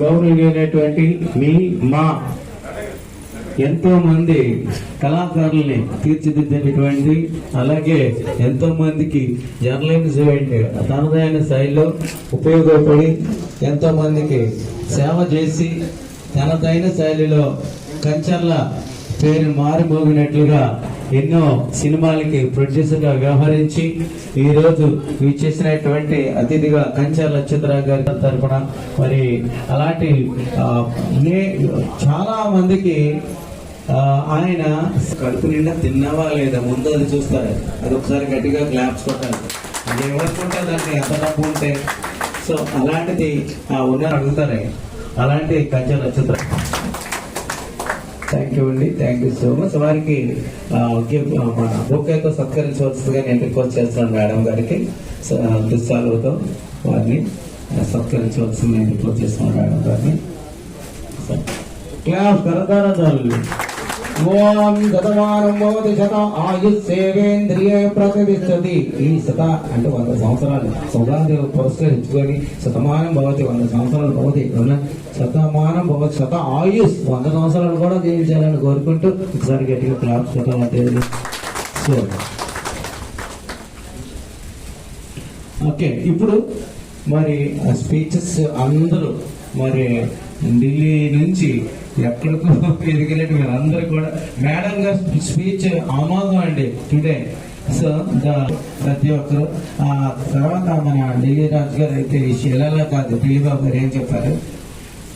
మారుమూగినటువంటి మీ మా ఎంతో మంది కళాకారుల్ని తీర్చిదిద్దినటువంటి అలాగే ఎంతో మందికి జర్నలిజం ఏంటి తనదైన శైలిలో ఉపయోగపడి ఎంతో మందికి సేవ చేసి తనదైన శైలిలో కంచర్ల పేరు మారుమోగినట్లుగా ఎన్నో సినిమాలకి ప్రొడ్యూసర్గా వ్యవహరించి ఈరోజు రోజు చేసినటువంటి అతిథిగా కంచాల నక్షత్ర గారి తరఫున మరి అలాంటి చాలా మందికి ఆయన కడుపు నిండా తిన్నావా లేదా ముందు అది చూస్తారు. అది ఒకసారి గట్టిగా క్లాప్స్ కొట్టాలి. అది ఎవరుకుంటుందండి ఎంత డబ్బు ఉంటే. సో అలాంటిది ఆ ఉన్న అడుగుతారే. అలాంటి కంచె నక్షత్రం థ్యాంక్ యూ అండి. థ్యాంక్ యూ సో మచ్ వారికి మన బొకేతో సత్కరించవలసిందిగా నేను రిక్వెస్ట్ చేస్తున్నాను మేడం గారికి. దుస్సాలతో వారిని సత్కరించవలసింది నేను రిక్వెస్ట్ చేస్తున్నాను మేడం గారిని. క్లాస్ కరతారదాలు ఓం శతమానం భవతి శత ఆయుస్సేవేంద్రియే ప్రతిష్టతి ఈ శత అంటే వంద సంవత్సరాలు. సౌరాదేవి పురస్కరించుకొని శతమానం భవతి వంద సంవత్సరాలు భవతి. అవునా? శతమానం భవతి శత ఆయుష్ వంద సంవత్సరాలు కూడా జీవించాలని కోరుకుంటూ ఒకసారి గట్టిగా క్లాప్స్ కొట్టాలి సో ఓకే ఇప్పుడు మరి స్పీచెస్ అందరూ మరి ఢిల్లీ నుంచి ఎక్కడికో ఎదిగినట్టు మీరు అందరూ కూడా. మేడం గారు స్పీచ్ ఆమోదం అండి. టుడే సో ద ప్రతి ఒక్కరు తర్వాత మన ఢిల్లీ రాజు గారు అయితే ఈ శిలలో కాదు ఢిల్లీ బాబు గారు ఏం చెప్పారు?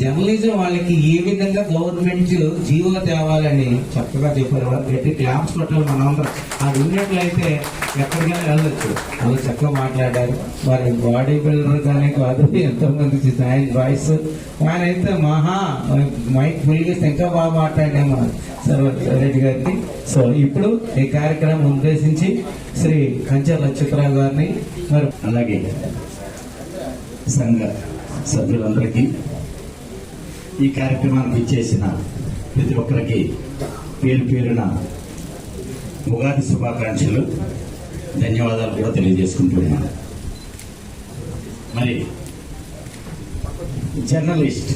జర్నలిజం వాళ్ళకి ఏ విధంగా గవర్నమెంట్ జీవో తేవాలని చక్కగా చెప్పారు. వారు గట్టి క్లాప్స్ కొట్టాలి మనందరం అది ఉన్నట్లయితే ఎక్కడికైనా వెళ్ళొచ్చు. వాళ్ళు చక్కగా మాట్లాడారు. వారి బాడీ బిల్డర్ కానీ కాదు ఎంతో మంది ఆయన వాయిస్ ఆయన అయితే మహా మైక్ ఫుల్గేస్తే ఇంకా బాగా మాట్లాడాము సర్వర్ రెడ్డి గారికి. సో ఇప్పుడు ఈ కార్యక్రమం ఉద్దేశించి శ్రీ కంచర్ల చిత్రరావు గారిని మరి అలాగే సంఘ సభ్యులందరికీ ఈ కార్యక్రమానికి ఇచ్చేసిన ప్రతి ఒక్కరికి పేరు పేరున ఉగాది శుభాకాంక్షలు. ధన్యవాదాలు కూడా తెలియజేసుకుంటున్నాను మరి జర్నలిస్ట్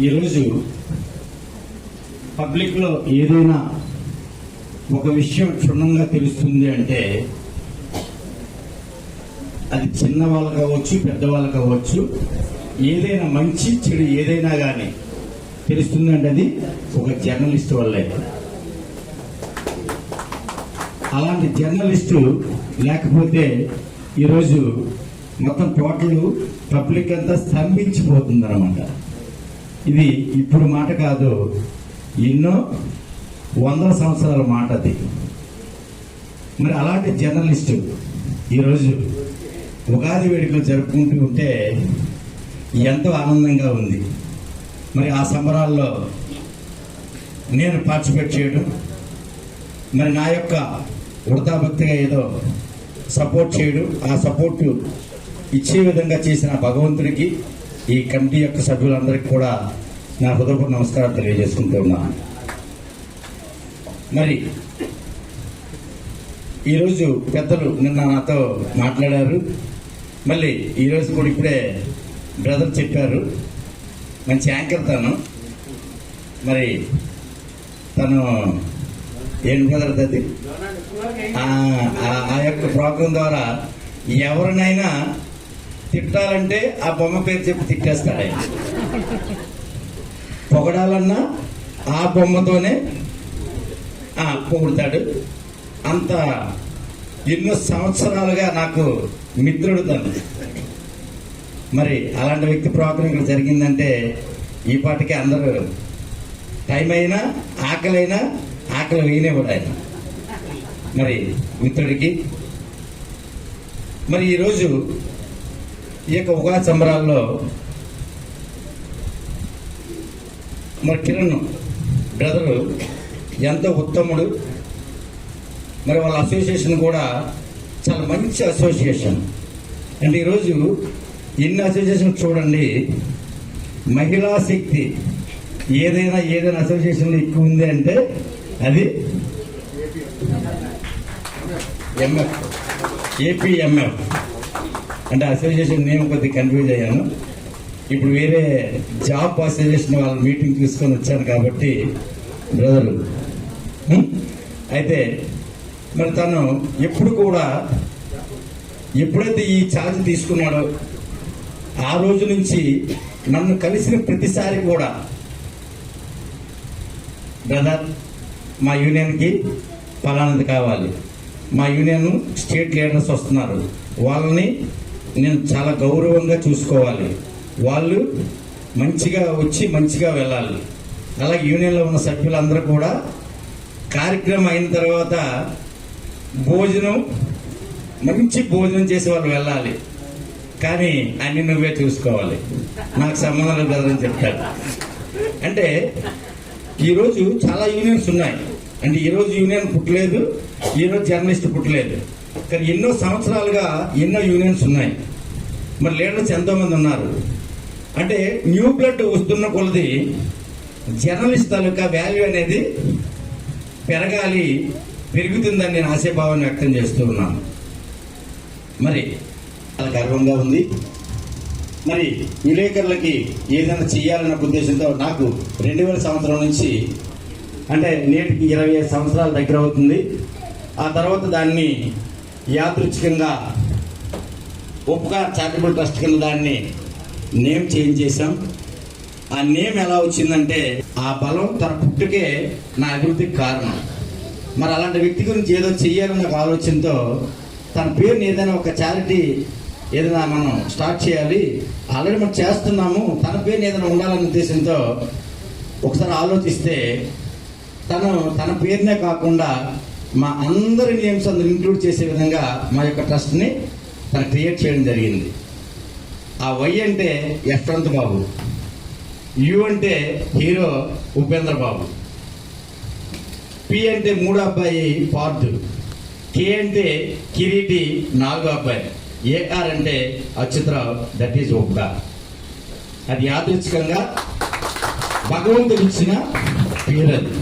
ఈరోజు పబ్లిక్లో ఏదైనా ఒక విషయం క్షుణ్ణంగా తెలుస్తుంది అంటే అది చిన్న వాళ్ళు కావచ్చు పెద్దవాళ్ళు కావచ్చు ఏదైనా మంచి చెడు ఏదైనా కానీ తెలుస్తుందంటే అది ఒక జర్నలిస్ట్ వల్లే. అలాంటి జర్నలిస్టు లేకపోతే ఈరోజు మొత్తం టోటల్ పబ్లిక్ అంతా స్తంభించిపోతుంది అనమాట ఇది ఇప్పుడు మాట కాదు ఎన్నో వందల సంవత్సరాల మాట అది. మరి అలాంటి జర్నలిస్టు ఈరోజు ఉగాది వేడుకలు జరుపుకుంటూ ఉంటే ఎంతో ఆనందంగా ఉంది. మరి ఆ సంబరాల్లో నేను పార్టిసిపేట్ చేయడం మరి నా యొక్క వృతాభక్తిగా ఏదో సపోర్ట్ చేయడం ఆ సపోర్ట్ ఇచ్చే విధంగా చేసిన భగవంతుడికి ఈ కమిటీ యొక్క సభ్యులందరికీ కూడా నా హృదయపూర్వ నమస్కారం తెలియజేసుకుంటున్నాను మరి ఈరోజు పెద్దలు నిన్న నాతో మాట్లాడారు. మళ్ళీ ఈరోజు కూడా ఇప్పుడే బ్రదర్ చెప్పారు. మంచి యాంకర్ తను. మరి తను ఏం బ్రదర్ అది? ఆ- యొక్క ప్రోగ్రాం ద్వారా ఎవరినైనా తిట్టాలంటే ఆ బొమ్మ పేరు చెప్పి తిట్టేస్తాడు ఆయన. పొగడాలన్నా ఆ బొమ్మతోనే ఆ, పొగుడతాడు. అంత ఎన్నో సంవత్సరాలుగా నాకు మిత్రుడు తను. మరి అలాంటి వ్యక్తి ప్రోగ్రాం ఇక్కడ జరిగిందంటే ఈ పాటికి అందరూ టైం అయినా ఆకలైనా ఆకలి వేయనివ్వడు ఆయన. మరి మిత్రుడికి. మరి ఈరోజు ఈ యొక్క ఉగాది సంబరాల్లో మరి కిరణ్ బ్రదరు ఎంతో ఉత్తముడు. మరి వాళ్ళ అసోసియేషన్ కూడా చాలా మంచి అసోసియేషన్ అంటే ఈరోజు ఎన్ని అసోసియేషన్ చూడండి మహిళా శక్తి ఏదైనా ఏదైనా అసోసియేషన్ ఎక్కువ ఉంది అంటే అది ఎంఎఫ్ ఏపీఎంఎఫ్ అంటే అసోసియేషన్ నేను కొద్దిగా కన్ఫ్యూజ్ అయ్యాను. ఇప్పుడు వేరే జాబ్ అసోసియేషన్ వాళ్ళ మీటింగ్ తీసుకొని వచ్చాను కాబట్టి బ్రదరు అయితే మరి తను ఎప్పుడు కూడా ఎప్పుడైతే ఈ ఛార్జ్ తీసుకున్నాడో ఆ రోజు నుంచి నన్ను కలిసిన ప్రతిసారి కూడా బ్రదర్ మా యూనియన్కి ఫలానది కావాలి. మా యూనియన్ స్టేట్ లీడర్స్ వస్తున్నారు. వాళ్ళని నేను చాలా గౌరవంగా చూసుకోవాలి. వాళ్ళు మంచిగా వచ్చి మంచిగా వెళ్ళాలి. అలాగే యూనియన్లో ఉన్న సభ్యులందరూ కూడా కార్యక్రమం అయిన తర్వాత భోజనం మంచి భోజనం చేసి వాళ్ళు వెళ్ళాలి. కానీ అన్ని నువ్వే చూసుకోవాలి. నాకు సంబంధం కదని చెప్తాడు అంటే ఈరోజు చాలా యూనియన్స్ ఉన్నాయి. అంటే ఈరోజు యూనియన్ పుట్టలేదు ఈరోజు జర్నలిస్ట్ పుట్టలేదు. కానీ ఎన్నో సంవత్సరాలుగా ఎన్నో యూనియన్స్ ఉన్నాయి. మరి లీడర్స్ ఎంతోమంది ఉన్నారు. అంటే న్యూ బ్లడ్ వస్తున్న కొలది జర్నలిస్ట్ తాలూకా వాల్యూ అనేది పెరగాలి పెరుగుతుందని నేను ఆశాభావాన్ని వ్యక్తం చేస్తూ ఉన్నాను. మరి గర్వంగా ఉంది. మరి విలేకరులకి ఏదైనా చేయాలన్న ఉద్దేశంతో నాకు రెండు వేల సంవత్సరం నుంచి అంటే నేటికి ఇరవై ఐదు సంవత్సరాల దగ్గర అవుతుంది. ఆ తర్వాత దాన్ని యాదృచ్ఛికంగా ఉపకార్ చారిటబుల్ ట్రస్ట్ కింద దాన్ని నేమ్ చేంజ్ చేశాం. ఆ నేమ్ ఎలా వచ్చిందంటే ఆ బలం తన పుట్టుకే నా అభివృద్ధికి కారణం. మరి అలాంటి వ్యక్తి గురించి ఏదో చెయ్యాలన్న ఆలోచనతో తన పేరుని ఏదైనా ఒక చారిటీ ఏదైనా మనం స్టార్ట్ చేయాలి. ఆల్రెడీ మనం చేస్తున్నాము. తన పేరుని ఏదైనా ఉండాలనే ఉద్దేశంతో ఒకసారి ఆలోచిస్తే తను తన పేరునే కాకుండా మా అందరి నేమ్స్ అందరు ఇంక్లూడ్ చేసే విధంగా మా యొక్క ట్రస్ట్ని తను క్రియేట్ చేయడం జరిగింది. ఆ వై అంటే యశ్వంత్ బాబు. యు అంటే హీరో ఉపేంద్ర బాబు. పి అంటే మూడో అబ్బాయి పార్థు. కే అంటే కిరీటి నాలుగో అబ్బాయి. ఏఆర్ అంటే అచ్యుతరావు దట్ ఈజ్ ఒక్క అది యాదృచ్ఛికంగా భగవంతుడు ఇచ్చిన పేరు అది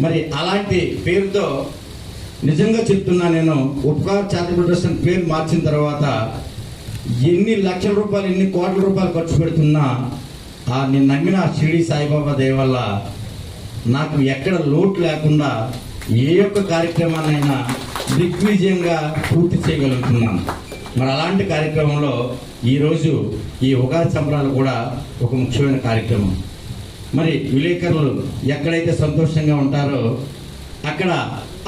మరి అలాంటి పేరుతో నిజంగా చెప్తున్నా నేను ఉపకార్ చారిటబుల్ ట్రస్ట్ పేరు మార్చిన తర్వాత ఎన్ని లక్షల రూపాయలు ఎన్ని కోట్ల రూపాయలు ఖర్చు పెడుతున్నా ఆ నేను నమ్మిన షిరిడి సాయిబాబా దయ వల్ల నాకు ఎక్కడ లోటు లేకుండా ఏ యొక్క కార్యక్రమాన్నైనా దిగ్విజయంగా పూర్తి చేయగలుగుతున్నాను. మరి అలాంటి కార్యక్రమంలో ఈరోజు ఈ ఉగాది సంబరాలు కూడా ఒక ముఖ్యమైన కార్యక్రమం. మరి విలేకరులు ఎక్కడైతే సంతోషంగా ఉంటారో అక్కడ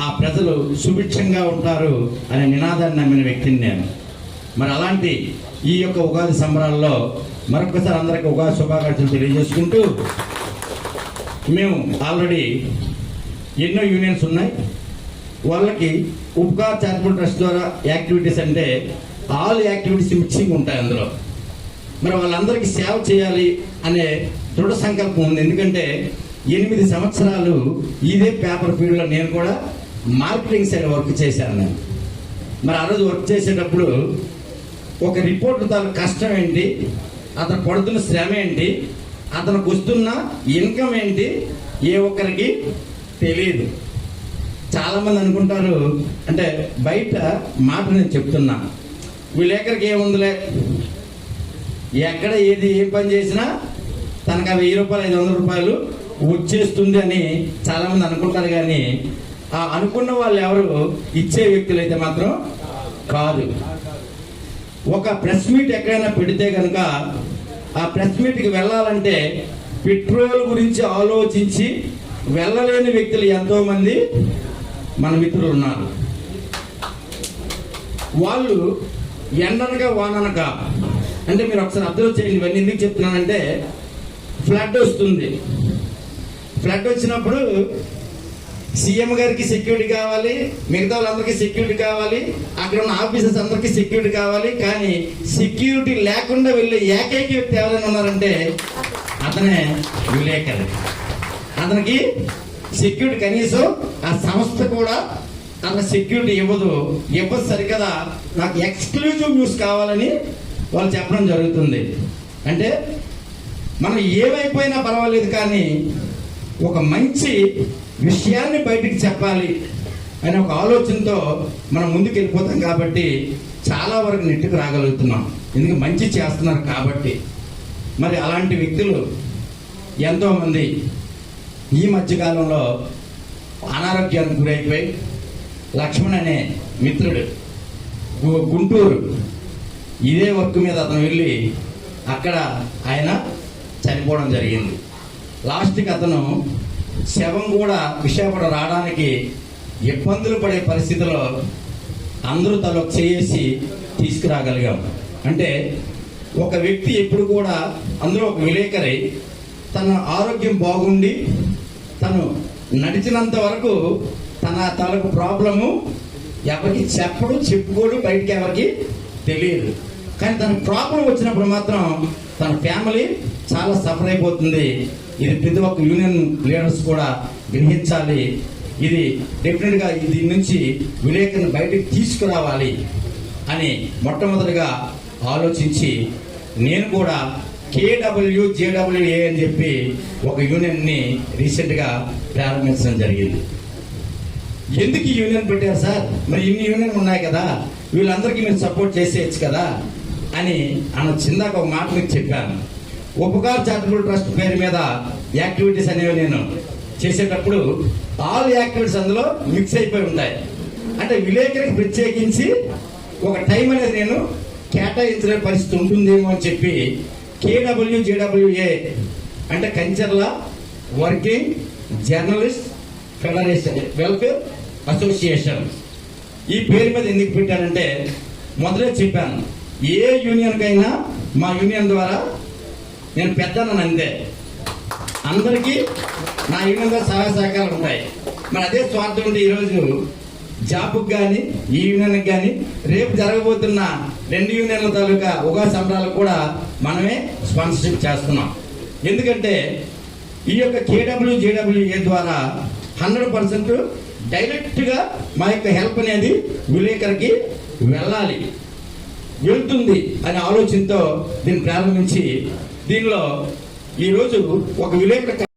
ఆ ప్రజలు సుభిక్షంగా ఉంటారు అనే నినాదాన్ని నమ్మిన వ్యక్తిని నేను. మరి అలాంటి ఈ యొక్క ఉగాది సంబరాల్లో మరొకసారి అందరికీ ఉగాది శుభాకాంక్షలు తెలియజేసుకుంటూ మేము ఆల్రెడీ ఎన్నో యూనియన్స్ ఉన్నాయి. వాళ్ళకి ఉపకార్ చారిటబుల్ ట్రస్ట్ ద్వారా యాక్టివిటీస్ అంటే ఆల్ యాక్టివిటీస్ మిక్సింగ్ ఉంటాయి అందులో. మరి వాళ్ళందరికీ సేవ చేయాలి అనే దృఢ సంకల్పం ఉంది. ఎందుకంటే ఎనిమిది సంవత్సరాలు ఇదే పేపర్ ఫీల్డ్లో నేను కూడా మార్కెటింగ్ సైడ్ వర్క్ చేశాను నేను. మరి ఆ రోజు వర్క్ చేసేటప్పుడు ఒక రిపోర్ట్ తాను కష్టం ఏంటి అతను పడుతున్న శ్రమ ఏంటి అతనికి వస్తున్న ఇన్కమ్ ఏంటి ఏ ఒక్కరికి తెలియదు. చాలామంది అనుకుంటారు అంటే బయట మాట నేను చెప్తున్నాను విలేకరికి ఏముందిలే ఎక్కడ ఏది ఏం పని చేసినా తనకు ఆ వెయ్యి రూపాయలు ఐదు వందల రూపాయలు వచ్చేస్తుంది అని చాలామంది అనుకుంటారు కానీ ఆ అనుకున్న వాళ్ళు ఎవరు? ఇచ్చే వ్యక్తులు అయితే మాత్రం కాదు. ఒక ప్రెస్ మీట్ ఎక్కడైనా పెడితే కనుక ఆ ప్రెస్ మీట్కి వెళ్ళాలంటే పెట్రోల్ గురించి ఆలోచించి వెళ్ళలేని వ్యక్తులు ఎంతోమంది మన మిత్రులు ఉన్నారు. వాళ్ళు ఎండనగా వాననగా అంటే మీరు ఒకసారి అబ్జర్వ్ చేయండి ఇవన్నీ ఎందుకు చెప్తున్నానంటే ఫ్లడ్ వస్తుంది. ఫ్లడ్ వచ్చినప్పుడు సీఎం గారికి సెక్యూరిటీ కావాలి మిగతా వాళ్ళందరికీ సెక్యూరిటీ కావాలి అక్కడ ఉన్న ఆఫీసర్స్ అందరికీ సెక్యూరిటీ కావాలి కానీ సెక్యూరిటీ లేకుండా వెళ్ళే ఏకైక వ్యక్తి ఎవరైనా ఉన్నారంటే అతనే విలేకరి. అతనికి సెక్యూరిటీ కనీసం ఆ సంస్థ కూడా అన్న సెక్యూరిటీ ఇవ్వదు. ఇవ్వదు సరికదా. నాకు ఎక్స్క్లూజివ్ న్యూస్ కావాలని వాళ్ళు చెప్పడం జరుగుతుంది. అంటే మనం ఏమైపోయినా పర్వాలేదు కానీ ఒక మంచి విషయాన్ని బయటికి చెప్పాలి అనే ఒక ఆలోచనతో మనం ముందుకు వెళ్ళిపోతాం కాబట్టి చాలా వరకు నెట్టుకు రాగలుగుతున్నాం. ఎందుకంటే మంచి చేస్తున్నారు కాబట్టి. మరి అలాంటి వ్యక్తులు ఎంతోమంది ఈ మధ్యకాలంలో అనారోగ్యానికి గురైపోయి లక్ష్మణ్ అనే మిత్రుడు. గుంటూరు. ఇదే వర్క్ మీద అతను వెళ్ళి అక్కడ ఆయన చనిపోవడం జరిగింది. లాస్ట్కి అతను శవం కూడా విశాఖపట్నం రావడానికి ఇబ్బందులు పడే పరిస్థితిలో అందరూ తల చేసి తీసుకురాగలిగాం. అంటే ఒక వ్యక్తి ఎప్పుడు కూడా అందులో ఒక విలేకరి తన ఆరోగ్యం బాగుండి తను నడిచినంత వరకు తన తాలూకు ప్రాబ్లము ఎవరికి చెప్పడు చెప్పుకోడు బయటికి ఎవరికి తెలియదు. కానీ తన ప్రాబ్లం వచ్చినప్పుడు మాత్రం తన ఫ్యామిలీ చాలా సఫర్ అయిపోతుంది. ఇది ప్రతి ఒక్క యూనియన్ లీడర్స్ కూడా గ్రహించాలి. ఇది డెఫినెట్గా దీని నుంచి విలేకరుని బయటకు తీసుకురావాలి అని మొట్టమొదటిగా ఆలోచించి నేను కూడా కేడబ్ల్యూ జేడబ్ల్యూఏ అని చెప్పి ఒక యూనియన్ని రీసెంట్గా ప్రారంభించడం జరిగింది. ఎందుకు యూనియన్ పెట్టారు సార్? మరి ఇన్ని యూనియన్ ఉన్నాయి కదా వీళ్ళందరికీ మీరు సపోర్ట్ చేసేయచ్చు కదా అని అన్న చిందాక ఒక మాట మీకు చెప్పాను. ఉపకార్ చారిటబుల్ ట్రస్ట్ పేరు మీద యాక్టివిటీస్ అనేవి నేను చేసేటప్పుడు ఆల్ యాక్టివిటీస్ అందులో మిక్స్ అయిపోయి ఉంటాయి. అంటే విలేకరికి ప్రత్యేకించి ఒక టైం అనేది నేను కేటాయించలే పరిస్థితి ఉంటుందేమో అని చెప్పి K W J W A అంటే Kancharla working journalist federation welfare association. ఈ పేరు మీద ఎందుకు పెట్టానంటే మొదలే చెప్పాను. ఏ యూనియన్కైనా మా యూనియన్ ద్వారా నేను పెద్దనని అంతే. అందరికీ నా యూనియన్ ద్వారా సహాయ సహకారాలు ఉంటాయి. మరి అదే స్వార్థం ఉంటే ఈరోజు జాబ్కు కానీ ఈ యూనియన్కి కానీ రేపు జరగబోతున్న రెండు యూనియన్ల తాలూకా ఉగా సంబరాలకు కూడా మనమే స్పాన్సర్షిప్ చేస్తున్నాం. ఎందుకంటే ఈ యొక్క కేడబ్ల్యూ జేడబ్ల్యూఏ ద్వారా హండ్రెడ్ పర్సెంట్ డైరెక్ట్గా మా యొక్క హెల్ప్ అనేది విలేకరికి వెళ్ళాలి. వెళ్తుంది అనే ఆలోచనతో దీన్ని ప్రారంభించి దీనిలో ఈరోజు ఒక విలేకరు